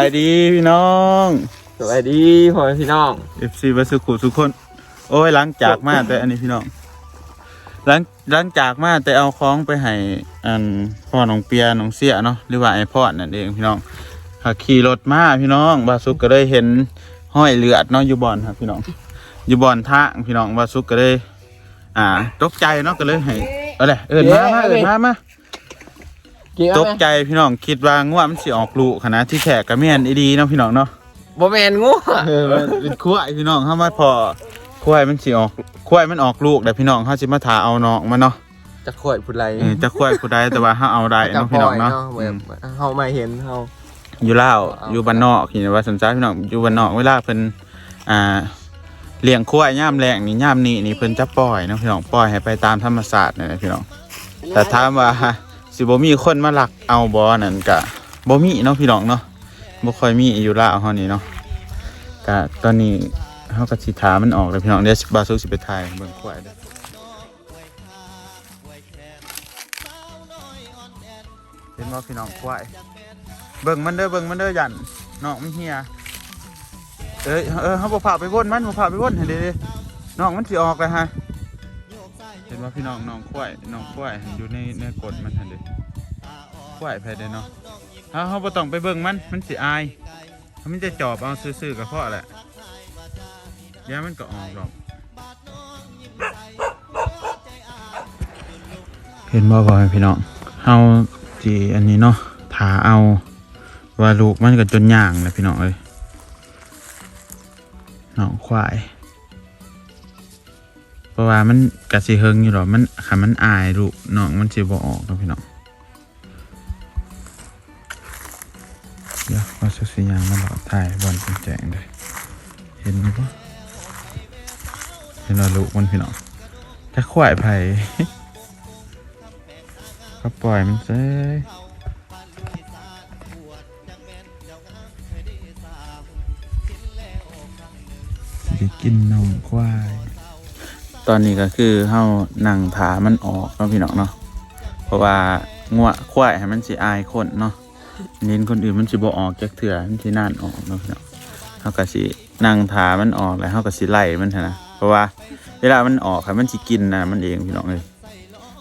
บายดีพี่น้องสวัสดีพ่อแม่พี่น้อง FC บัสกุทุกคน โอ้ยหลังจากมาแต่อันนี้พี่น้องหลังหลังจากมาแต่เอาของไปให้อันพ่อน้องเปียน้องเสียเนาะหรือว่าไอพ่อนั่นเองพี่น้องหากขี่รถมาพี่น้องบาสุกก็ได้เห็นห้อยเลือดเนาะอยู่บอนครับพี่น้องอยู่บอนทางพี่น้องบาสุกก็ได้อ่าตกใจเนาะก็เลยให้เอาเลยเอินมามาเอินมามากิน ตเอากไหมใจพี่น้องคิดว่าง่วมันสิออกลูกขนาดที่แขกกระเมียนอีดีเนาะพี่น้องเนาะบ่แมนงูเออมันเป็นควายพี่น้องเข้ามาพอควายมันสิออกควายมันออกลูกแต่พี่น้องเขาสิมาถาเอาน้องมันเนาะจะข่อยพูดไรเออจะควายผู้ใดแต่ว่าเขาเอาได้จะเนาะปพี่ล่น้อองยเนาะเนาะแบบเฮามาเห็นเฮาอยู่ลาวเอาอยู่บ้านนอกเห็นว่าสนใจพี่น้องอยู่บ้านนอกเวลาเพิ่นอ่าเลี้ยงควายย่ามแรงนี่ย่ามนี่นี่เพิ่นจะปล่อยเนาะพี่น้องปล่อยให้ไปตามธรรมศาสตร์นั่นแหละพี่น้องแต่ถามว่า สิบ่มีคนมาหลักเอาบ่นั่นก็บ่มีเนาะพี่น้องเนาะบ่ค่อยมีอยู่ลาวเฮานี่เนาะก็ตอนนี้เฮาก็สิถามมันออกแล้วพี่น้องเดี๋ยวบาสุกสิไปถ่ายเบิ่งควายเด้อเห็นบ่พี่น้องควายเบิ่งมันเด้อเบิ่งมันเด้อยันน้องมันเหียเอ้ยเออเฮาบ่พาไปวนมันบ่พาไปวนให้เด้น้องมันสิออกแล้วฮะ เห็นว่าพี่น้องน้องควายน้องควายอยู่ในในกฎมันทันเดควายแพ้เด้เนาะเฮาเฮาบ่ต้องไปเบิ่งมันมันสิอายถ้ามันจะจอบเอาซื่อๆกับพ่อแหละเดี๋ยวมันก็ออกหรอกเห็นบ่บ่พี่น้องเฮาสิอันนี้เนาะถาเอาว่าลูกมันก็จนย่างแล้วพี่น้องเอ้ยน้องควาย ราะว่ามันกะสิเฮิงอยู่หรอกมันคันมันอายลูกน้องมันสิบ่ออกเนะพี่น้องเดี๋ยวเอาสักสิยางมาหลอดถ่ายบอลเป็นแจงเลยเห็นไหมปะเห็นว่าลูกมันพี่น้องถ้าขวายไผ่ก็ปล่อยมันเซ้ยสิกินนมควาย ตอนนี้ก็คือเฮานั่งถามันออกเนาะพี่น้องเนาะเพราะว่างัวควายให้มันสิอายคนเนาะเน้นคนอื่นมันสิบ่ออกจากเถื่อมันสิน่านออกเนาะพี่น้องเฮาก็สินั่งถามันออกแล้วเฮาก็สิไล่มันหั้นนะเพราะว่าเวลามันออกค่ะมันสิกินนะมันเองพี่น้องเอ้ย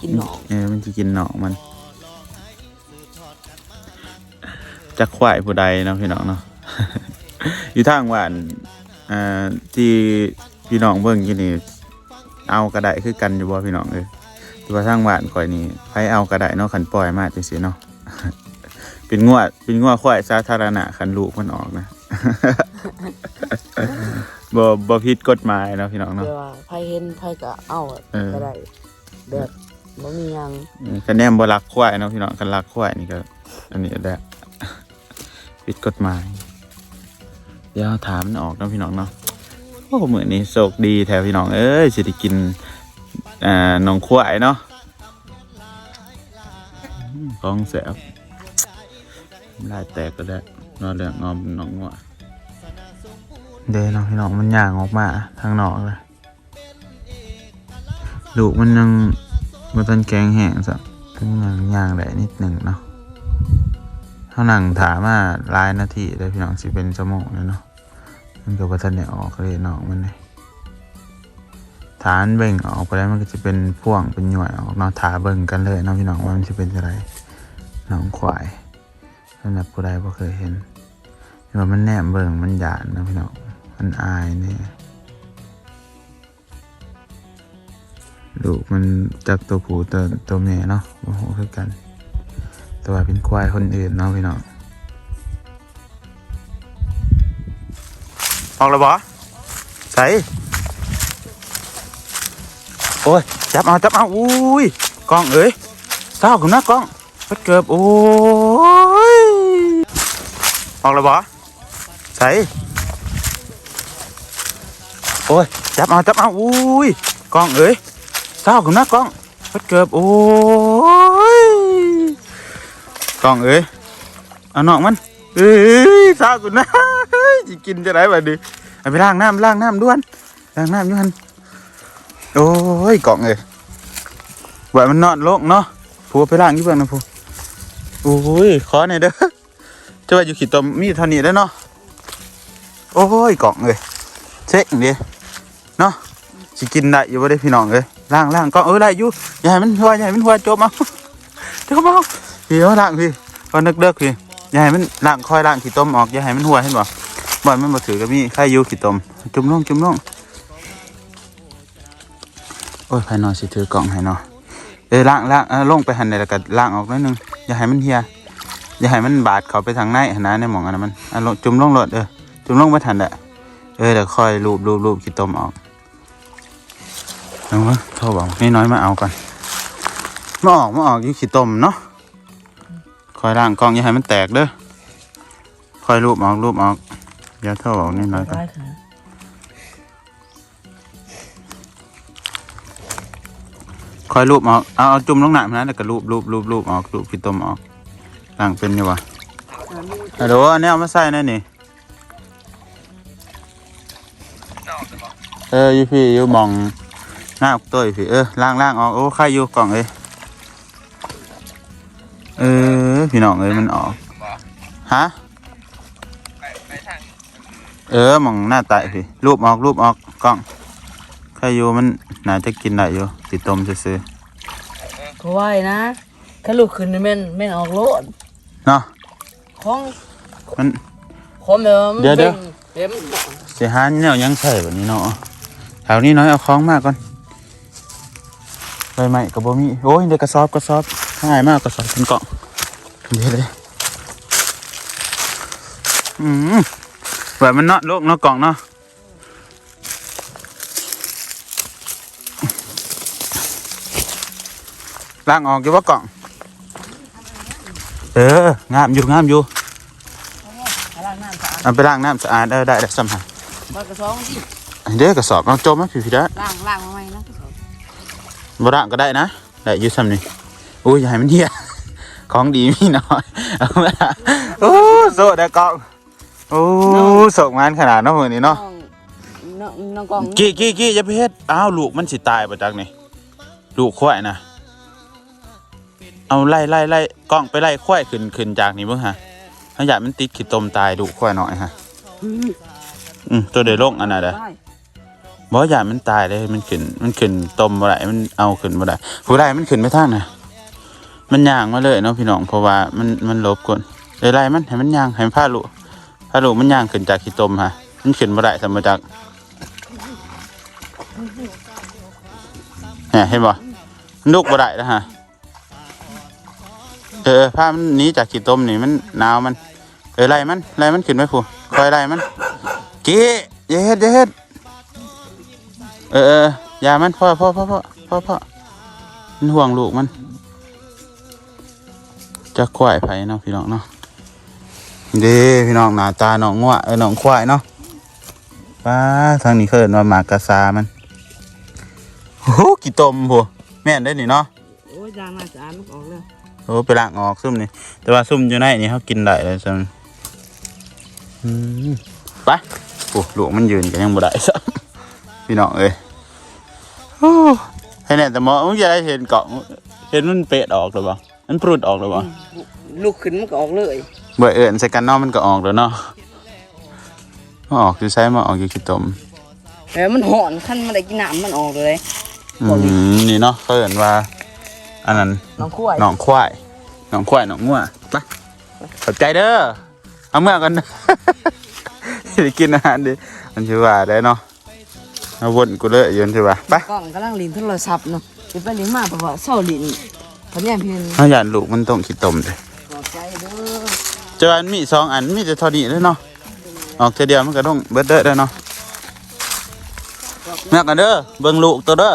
กินหนองเออมันสิกินหนองมันจักควายผู้ใดเนาะพี่น้องเนาะอยู่ทางว่านอ่าที่พี่น้องเบิ่งอยู่นี่ เอากระไดคือกันอยู่บ่พี่น้องเอ้ยแต่ว่าทางบ้านข่อยนี่ใครเอากระไดเนาะขันปล่อยมาจังซี่เนาะเป็นงวดเป็นงวดควายสาธารณะคันลูกมันออกนะบ่บ่ผิดกฎหมายเนาะพี่น้องเนาะเดี๋ยวว่าไผเห็นไผก็เอาเออก็ได้แบบบ่มีหยังอืมคะแนนบ่รักควายเนาะพี่น้องกันรักควายนี่ก็อันนี้แหละผิดกฎหมาย เดี๋ยวถามมันออกเนาะพี่น้องเนาะ โอ้มือนี้โชคดีแท้พี่น้องเอ้ยสิได้กินอ่าน้องควายเนาะอืมของแสบลายแตกก็ได้นอนเรื่องงอมน้องงัวเด้เนาะพี่น้องมันย่างออกมาทางนอกเลยลูกมันยังบ่ทันแกงแห้งซะเพิ่งย่างย่างได้นิดหนึ่งเนาะเท่านั่งถามมาลายนาทีเลยพี่น้องสิเป็นชั่วโมงเลยเนาะ มันก็บ่ทันได้ออกเลยนองมันเลยฐานเบ่งออกไปแล้วมันก็จะเป็นพ่วงเป็นหน่วยออกเนาะถาเบ่งกันเลยเนาะพี่น้องว่ามันจะเป็นอะไรน้องควายสำหรับผู้ใดบ่เคยเห็นเห็นว่ามันแนมเบิ่งมันหยาดเนาะพี่น้องมันอายเนี่ยลูกมันจากตัวผู้ตัวตัวแม่เนาะโอ้โหคือกัน แต่ว่าเป็นควายคนอื่นเนาะพี่น้อง ออกแล้วบอใส่โอ้ย จับเอา จับเอา อุ้ยกล้องเอ้ยเศร้าขึ้นนะกล้องเปิดเกือบโอ้ย ออกแล้วบอใส่โอ้ย จับเอา จับเอา อุ้ยกล้องเอ้ยเศร้าขึ้นนะกล้องเปิดเกือบโอ้ยกล้องเอ้ยเอาน้องมันเอ้ยเศร้าขึ้นนะ เฮ้ยสิกินจะได้แบบนี้ไปล้างน้ำล้างน้ำด้วนล้างน้ำอยูหันโอ้ยกล้องเอ้ยไหวมันนอนโลกเนาะผัวไปล้างอยี่เบื้องนะผัวโอ้ยขอหน่อยเด้อจะว่าอยู่ขีดตมมีเท่านี้แล้เนาะโอ้ยกล่องเลยเช็คดิเนาะสิกินได้อยู่บ่ได้พี่น้องเลยล่างล่างกล่องเออได้อยู่อย่าให้มันหัวอย่าให้มันหัวจมเอาจมเอาพี่เอาล่างพี่ก็นึกเลิกพี่อย่าให้มันล่างคอยล่างขีดต้มออกอย่าให้มันหัวเห็นบ่ บ่อนมันบ่ถือกับมีใครอยู่ขีดตม จุ่มลงจุ่มลงโอ้ยภายนอกสิถือกล่องให้เนาะเออล่างล่างเออลงไปหันเลยแล้วก็ล่างออกหนิดนึงอย่าให้มันเฮียอย่าให้มันบาดเขาไปทางในหนนะในหมองอันนั้นมันอะลงจุ่มลงรถเออจุ่มลงมาทันแหละเออเดี๋ยวค่อยรูปรูปรูปขี้ต้มออกเอาวะโทษบอกนี่น้อยมาเอาก่อนมาออกมาออกอยู่ขี้ต้มเนาะคอยล้างกล้องอย่าให้มันแตกเด้อคอยรูปออกรูปออก เดี๋ยวโทษบอกนี่น้อยก่อนคอยรูปออกเอาเอาจุ่มลงหนักนะแล้วก็รูปรูปรูปรูปออกรูปขี้ต้มออกล้างเป็นอยู่วะฮัลโหลอันนี้เอามาใส่หน่อยนี่เอออยู่พี่อยู่มองหน้าตัวยูพี่เออล่างล่างออกโอ้ใครอยู่กล่องเอ้ยเออพี่น้องเอ้ยมันออกฮะ เออหมองหน้าตายพี่รูปออกรูปออกกล่องใครอยู่มันน่าจะกินได้อยู่ติดต้มซื้อก็ไหวนะถ้าลูกขึ้นนี่แม่นแม่นออกโลดๆเนาะของมันของเดิมเดี๋ยวเดี๋ยวเต็มเสียหายเนี่ยยังใส่แบบนี้เนาะแถวนี้น้อยเอาคล้องมากก่อนใบไม้กับบ่มีโอ้ยเดี๋ยวกระสอบกระสอบง่ายมากกระสอบเป็นกล่องเดี๋ยวเลยอืมแบบมันเนาะโลกเนาะกล่องเนาะล้างออกอยู่ว่ากล่องเอองาม อยู่งามอยู่ล้างน้ำสะอาดเอาไปล้างน้ำสะอาดเออได้ได้สำหัสบัดกระซองที่เดี๋ยวกระสอบเอาจมมาพี่พี่ได้ล้างล้างมาใหม่นะบ่ล้างก็ได้นะได้อยู่ซ้ำนี่โอ้ยอย่าให้มันเหี้ยของดีมีน้อยเอามาโอ้โซดากล่อง โอ้ส่งงานขนาดเนาะมื้อนี้เนาะน้องน้องกองกี้กี้กี้อย่าไปเฮ็ดอ้าวลูกมันสิตายบ่จักนี่ลูกควายนะเอาไล่ไล่ไล่กล้องไปไล่ควายขึ้นขึ้นจากนี่เบิ่งฮะถ้าอยากมันติดขี้ตมตายลูกควายหน่อยฮะอืมตัวเดยวลงอันน่ะเด้อได้บ่อยากมันตายเลยมันขึ้น มันขึ้นตมบ่ได้มันเอาขึ้นบ่ได้ผู้ใดมันขึ้นไม่ทางน่ะมันย่างมาเลยเนาะพี่น้องเพราะว่ามันมันลบก่อนไล่ไล่มันให้มันย่างให้มันพาลูกาลูกมันย่างขึ้นจากขี้ตมฮะมันขึ้นบ่ได้สมมาจากเนี่ยเห็นบ่มันลุกบ่ได้แล้วฮะเออผ้ามันนี้จากขี้ตมนี่มันหนาวมัน เออไล่มันไล่มันขึ้นไปผู้คอยไล่มันกี้อย่าเฮ็ดอย่าเฮ็ดเออเออย่ามันพ่อพ่อพ่อพ่อพ่อพ่อมันห่วงลูกมันจะควายไผ่เนาะพี่น้องเนาะ เด้พี่น้องหน้าตาน้องงัวเออน้องควายเนาะป้าทางนี้เขาเอิ้นว่าหมากกะซามันโอ้โหกี่ตมพัวแม่นได้นี่เนาะโอ้ยล้างน้ำสะอาดมันออกเลยโอ้ไปล้างออกซุ่มนี่แต่ว่าซุ่มอยู่ในนี่เขากินได้เลยซ้ำอืมไปโอ้ลูกมันยืนกันยังบ่ได้ซ้ำพี่น้องเอ้ยโอ้ให้แน่แต่หมอมึงจะได้เห็นเกาะเห็นมันเปะออกหรือเปล่ามันปรุดออกหรือเปล่าลูกขึ้นมันก็ออกเลยเบื่อเอิญใส่กันเนอกมันก็ออกแล้วเนาะมันออกคือใช้มาออกอยู่ขี้ตมแต่มันหอนขั้นมันได้กินน้ำมันออกเลยอืมนี่เนาะเขาเอิญว่า อันนั้นน้องคุ้ยหนองควายหนองควายหนองงัวไปขอบใจเด้อเอาเมื่อกันได้กินอาหารดิมันชื่อว่าได้เนาะเอาวนกูเลยยืนชื่อว่าไปกล้องกำลังลินโทรศัพท์เนาะจะไปลินมาเพราะว่าเศร้าลินเขาเนี่ยเพียงถ้าอยากลูกมันต้องขี้ตมเลย ขอบใจเด้อ เจออันมีสองอันมีแต่เทอนี้เลยเนาะออกเทเดียวมันก็ต้องเบิดเด้อได้อเนาะแม่กันเด้อเบิ่งลูกตัวเด้อ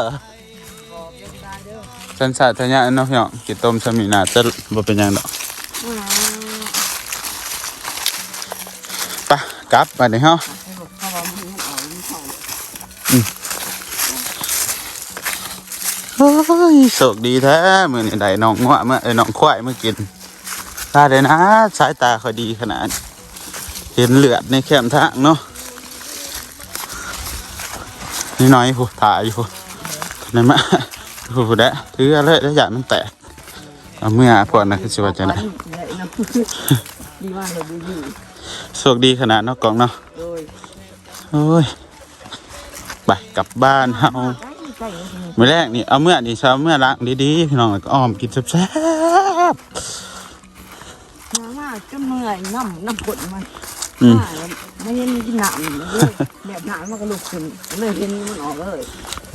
สันสาทะยะเนาะพี่น้องกิต้มสมินาจะบ่เป็นหยังดอกไปกลับไปเดี๋ยเฮาะเข้าโอ้ยโชคดีแท้มื้อนี้ได้น้องงัวเมื่อเอ้ยน้องควายมากิน ตาเด้นะสายตาค่อยดีขนาด เห็นเลือดในแคมทางเนาะนี่น้อยผู้ถ่ายอยู่นั่นมาผู้แดะถืออะไรแล้วอยากมันแตกเอาเมื่อพวกนั้นคือสิว่าจะได้ได้เนะดีมากเลยดีโชคดีขนาดเนาะกล่องเนาะโอ้ยไปกลับบ้านเฮาใกล้ๆนี่มื้อแรกนี่เอาเมื่อนี่เช้าเมื่อล้างดีๆพี่น้องก็อ้อมกินแซ่บ จนเมื่อยน้ำน้ำกดมันๆอืมมาแล้วไม่เห็นกินหนามเลยแบบหนามมันก็ลุกขึ้นเลยเห็นมันออกเลย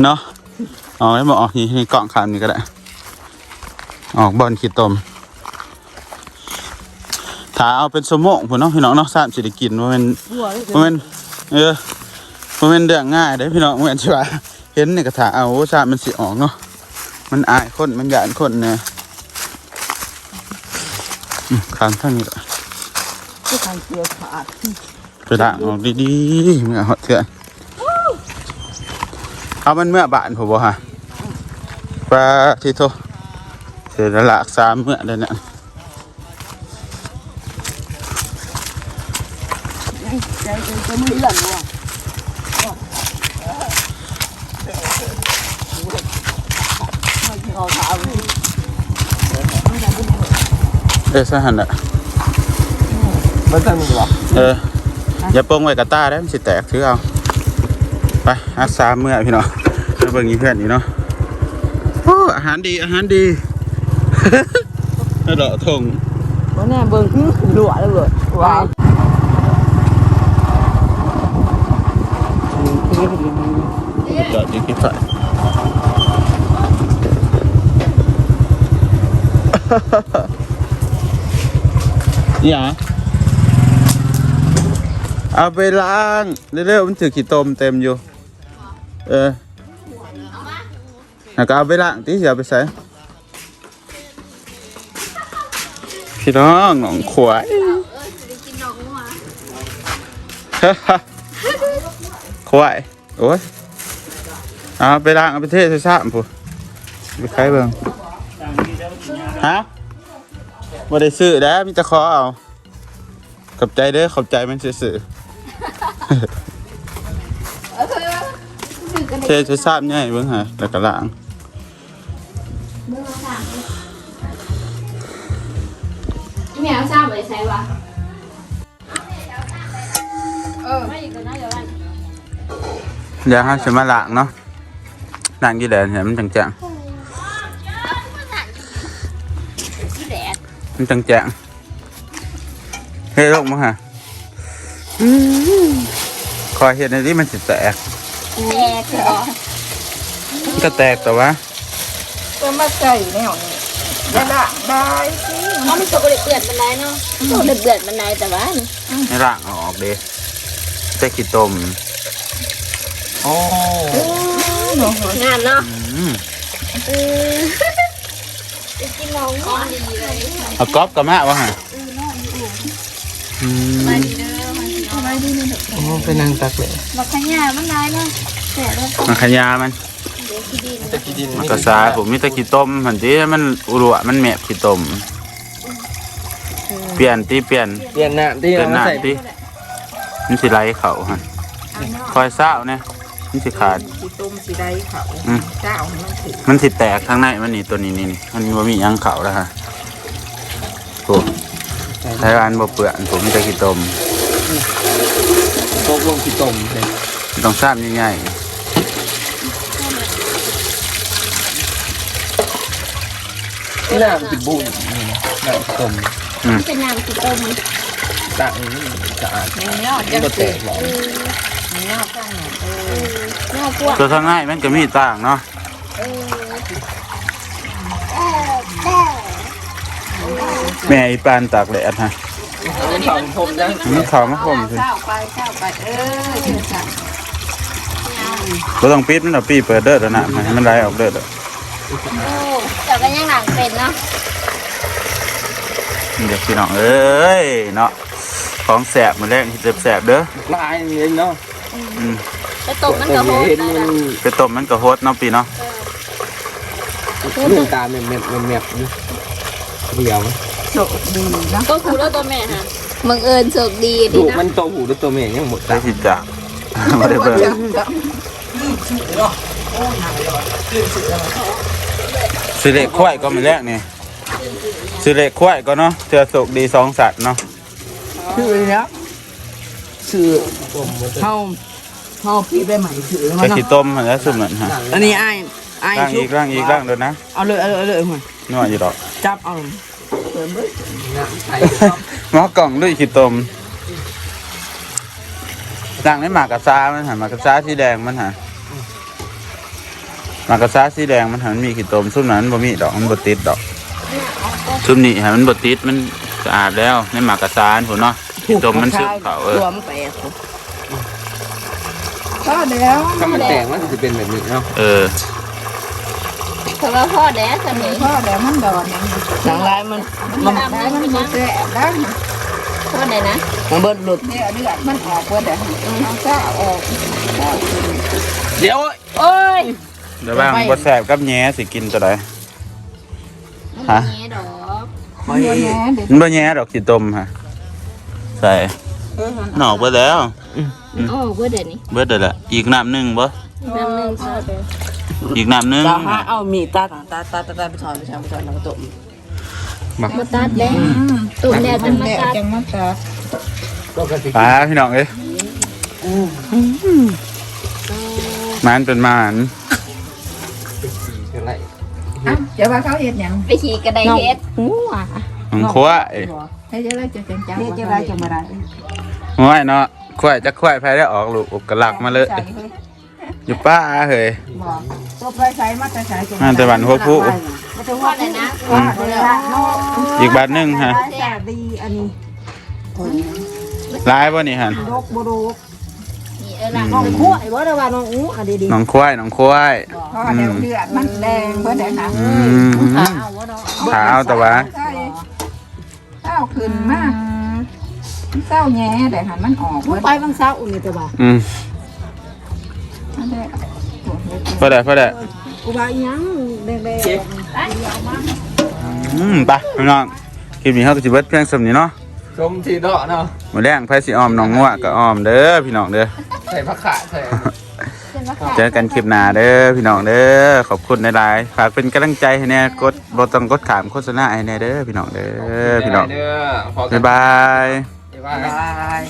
เนาะออกได้บ่ออกนี่นี่กล่องคำนี่ก็ได้ ออกบอลขี้ตมถ้าเอาเป็นสมองพุ่นเนาะพี่น้องเนาะสามสิได้กินว่ามันบัวเลยว่ามันเออว่ามันเรื่องง่ายเด้อพี่น้องเหมือนใช่ปะเห็นในกระถาเอาสามมันสิออกเนาะมันอายคนมันหยานคนเนี่ยอืม ข้างท่างนี้แหละที่ทางเกลียวขาดไปด่างออกดีๆเมื่อหอดเถื่อนเอามันเมื่อบานผมบ่ฮะปลาที่โทเสร็จแล้วละสามเมื่อเลยเนี่ยใจจะมือหลั่นว่ะไม่เขาถาม เออสหันละมันจะมีวะเอออย่าโปงไว้กับตาได้อมันสิแตกถือเอาไปอัดสามเมื่อพี่น้องมาเบิ่งอีเพื่อนอีกเนาะโอ้อาหารดีอาหารดีดอกทงวันนี้เบิ่งหลัวเลยเบิดว้าวจอดอยู่ที่ฝ่าย นี่หรอเอาไปล้างเร็วๆมันถือขี้ตมเต็มอยู่ เออแล้วก็เอาไปล้างที่เสียไปใส่พี่น้องหนองขวายควายโอ้ยเอาไปล้างเอาไปเทใส่ซ้ำผู้ไปใครเบิ่งฮะ บ่ได้ซื้อแล้วมีแต่ขอเอาขอบใจเด้อขอบใจมันซื่อๆเทใส่ซ้ำใหญ่เบิ่งหาแล้วก็ล้างแมวทราบไว้ใช่ปะเออไม่อยู่ตัวนั้นเดี๋ยววันเดี๋ยวให้ฉันมาล้างเนาะล้างกี่แดดเห็นมันจังที่แดดๆ มันจังๆเฮ้ยลงมาฮะคอยเห็นในที่มันสิแตกแดดเหรอมันก็แตกแต่ว่าก็มาใส่แนวนี้ได้ละได้สิเพราะมันตกเดือดมันไหนเนาะตกเดือดมันไหนแต่ว่าให้ล้างออกเด้จะขี้ตมโอ้งานเนาะอืมเออจะกิ นน้องก้อนดีเลยเอาก๊อฟกับแม่วะฮะอืมมาดีเด้อมาดีเอาไว้ดีนี่เถอะโอ้เป็นนางตักเลยบักขยามันไหนเนาะแต่แล้วมันขยามันเดี๋ยวขี้ดินตะกี้ดินมันก็สาผมมีแตะขี้ต้มหันที่มันอุรัวมันแมบขี้ต้ม เปลี่ยนที่เปลี่ยนเปลี่ยนหน้าที่เปลี่ยนหน้าใส่ที่มันสิไหลเขาฮะคอยเศร้าเนี่ย มันสิขาด สีต้มสีได้เขาอืม เจ้าให้มันถือมันสิแตกข้างในมันนี่ตัวนี้นี่นี่มันว่ามีหยังเขาแล้วฮะโอ้ไทยวันบ่เปื่อนผมมีแตะขี้ต้มตกลงที่ต้มเลยต้องซ้ำง่ายที่หน้ามันติดบุญนี่นะหน้าที่ต้มเป็นน้ำขี้ต้มต่างนี่สะอาดเนี่ยมันก็แตกหรอ เนี่ยข้างเนี่ยเออน่ากลัวๆตัวทางง่ายมันก็มีต่างเนาะเออแม่อีปานตากแดดฮะเป็นฝั่งผมนะมันเขามาผมสิเจ้าไปเจ้าไปเออเจ้าสั่งบ่ต้องปิดมันเอาปีเปิดเด้อเด้อนะให้มันไหลออกเด้อเด้อโอ้แต่ก็ยังหลังเป็นเนาะนี่เด็กพี่น้องเอ้ยเนาะของแสบมาแรกที่แสบเด้อลายเองเนาะอืม ไปตกมันก็โหดเห็นได้มันละไปต้มมันก็โฮดเนาะปีเนาะลูกตาเม็ดเม็ดเม็ดเม็ดนี่เดียวโชคดีนะก็คูแล้วตัวแม่ฮะบังเอิญโชคดีดีลูกนะมันโตหูด้วยตัวเมย์ยังหมดได้ตาสิจ้ะบ่ได้เบิ่งสิเล็กควายก็มาแรกนี่สิเล็กควายก็เนาะเจอสุกดีสองสัตว์เนาะ ชื่อเลยนะ ชื่อต้มมันจะเฮาเฮาพี่ไปใหม่ชื่อแล้วกะเนาะสิต้มหั่นแหล้วซุ่มนั่นฮะอันนี้อ้ายอ้ายร่างชุอีกร่างอีกร่างเด้อนะเอาเลยเอาเลยเอาเลยหัวนัวอยู่ดอกจับเอาเติมเลยน้ำไทยหมอกล่องลุยขี้ต้มร่างในหมากกะซามันหั่นหมากกะซาสีแดงมันหั่นหมากกะซาสีแดงมันหั่นมันมีขี้ต้มซุ่มนั้นบ่มีดอกมันบ่ติดดอก ซุ่มนี้ให้มันบ่ติดมันสะอาดแล้วในหมากกะซาพุ่นเนาะ ขี้ต้มมันซึมเข้าเออ ตัวมันแปดพ่อแล้วถ้ามันแตกมันจะเป็นแบบนี้เนาะเออเพราะว่าพ่อแดดสนิทพ่อแล้วมันดอนยังหลังลายมันมันได้มันบ่แซ่บแล้วพ่อแดดนะมันเบิดหลุดเนี่ยเลือดมันออกเบิดอะเอาซ่าออกเดี๋ยวโอ้ยเดี๋ยวบ้างบ่แซ่บกับแหน่สิกินตัวใดฮะแง่ดอกโอ้ยแหน่เด็กมันบ่แหน่ดอกขี้ต้มฮะ ใส่หนอกไปแล้วโอ้เพื่อเด็ดนี่เบิดเด้อละอีกน้ำหนึงบ่น้ำหนึ่งพ่อแดดอีกน้ำหนึงเราหาเอามีดตาตาตาตาตาตาไปถอนไปถอนไปถอนแล้วก็ต้มมาตัดแล้วตุ่มแดดจะมาแดดตัดจังมาตัดก็กระติกปลาพี่น้องเอ้ยมันเป็นมันกันไรอะเดี๋ยวว่าเขาเฮ็ดหยังไปขี่กระไดเฮ็ดหัวของควาย ให้จะได้จะจังจังนี่จะได้จะมาได้ห้วยเนาะควายจะควายภายได้ออกลูกอุกกะลักมาเลยอยู่ป้าเฮ้ยบอกตัวไปใช้มาแต่ใช้จังมาแต่วันหัวผู้มาแต่พ่อว่าแดดนะว่าเดี๋ยวละเนาะอีกบาทหนึงฮะแซ่บดีอันนี้ลายบ่นี่ฮะโรคบ่โรคนี่เออละน้องคั่วไอ้บ่ได้ว่าน้องอู้อันดีน้องควายน้องควายๆพ่อเดี๋ยวเลือดมันแดงเบิดได้นะอืมเอาวะเนาะขาวแต่ว่าใช่ เศร้าขึ้นมากเศร้าแง่แต่หันมันออกเบิดไปบางเช้าอุ่นนี่ตัวบ่าอืมอันนี้พอได้พอได้กูว่าอีหยังแดงอืมไปพี่น้องคลิปนี้เฮาก็สิเบิดเพียงส่ำนี้เนาะชมทีเนาะเนาะมื้อแรงไผสิอ้อมน้องงัวก็อ้อมเด้อพี่น้องเด้อ ใส่ผักขาใส่ เจอกันคลิปหน้าเด้อพี่น้องเด้อขอบคุณในไลน์ฝากเป็นกำลังใจให้แน่กดบ่ต้องกดขามโฆษณาให้แน่เด้อพี่น้องเด้อพี่น้องเด้อพอกับ๊านยบาย บ๊ายบายๆบาย